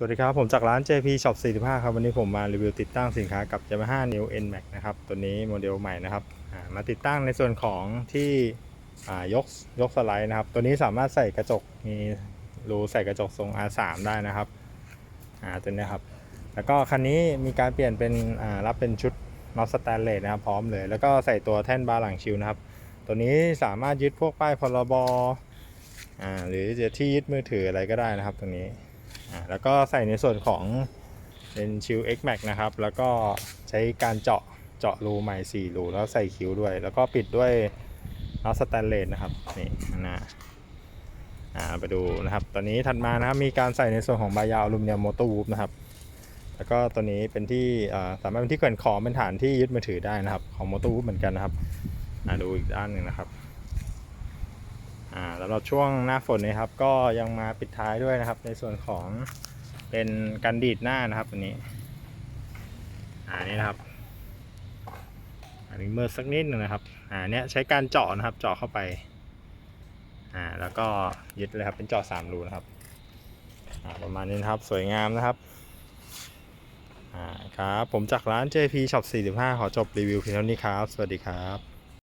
สวัสดีครับ ผมจากร้าน JP Shop 45 ครับ วันนี้ผมมารีวิวติดตั้งสินค้ากับ Yamaha New N Max นะครับ ตัวนี้โมเดลใหม่นะครับ มาติดตั้งในส่วนของที่ยกยกสไลด์นะครับ ตัวนี้สามารถใส่กระจก มีรูใส่กระจกทรง R3 ได้นะครับอ่าตัวนี้ครับ แล้วก็คันนี้มีการเปลี่ยนเป็นอ่ารับเป็นชุดน็อตสแตนเลสนะครับ พร้อมเลย แล้วก็ใส่ตัวแท่นบาร์หลังชิวนะครับ ตัวนี้สามารถยึดพวกป้ายพรบอ่าหรือจะที่ยึดมือถืออะไรก็ได้นะครับตรงนี้ แล้วก็ใส่ในส่วนของเป็นชิล X Max นะครับ แล้วก็ใช้การเจาะเจาะรูใหม่ 4 รู แล้วใส่คิ้วด้วย แล้วก็ปิดด้วยน็อตสแตนเลสนะครับนี่นะอ่าไปดูนะครับ ตอนนี้ถัดมานะครับมีการใส่ในส่วนของใบยาวอลูมิเนียมมอเตอร์วูฟนะครับ แล้วก็ตัวนี้เป็นที่สามารถเป็นที่แขวนขอเป็นฐานที่ยึดมือถือได้นะครับ ของมอเตอร์วูฟเหมือนกันนะครับดูอีกด้านหนึ่งนะครับ สำหรับช่วงหน้าฝนนี้ครับ ก็ยังมาปิดท้ายด้วยนะครับ ในส่วนของเป็นกันดีดหน้านะครับอันนี้อ่านี่นะครับอันนี้เมื่อสักนิดหนึ่งนะครับอ่าเนี้ยใช้การเจาะนะครับ เจาะเข้าไปอ่าแล้วก็ยึดเลยครับเป็นเจาะสามรูนะครับอ่าประมาณนี้นะครับสวยงามนะครับอ่าครับผมจากร้าน JP Shop 45 ขอจบรีวิวเพียงเท่านี้ครับ สวัสดีครับ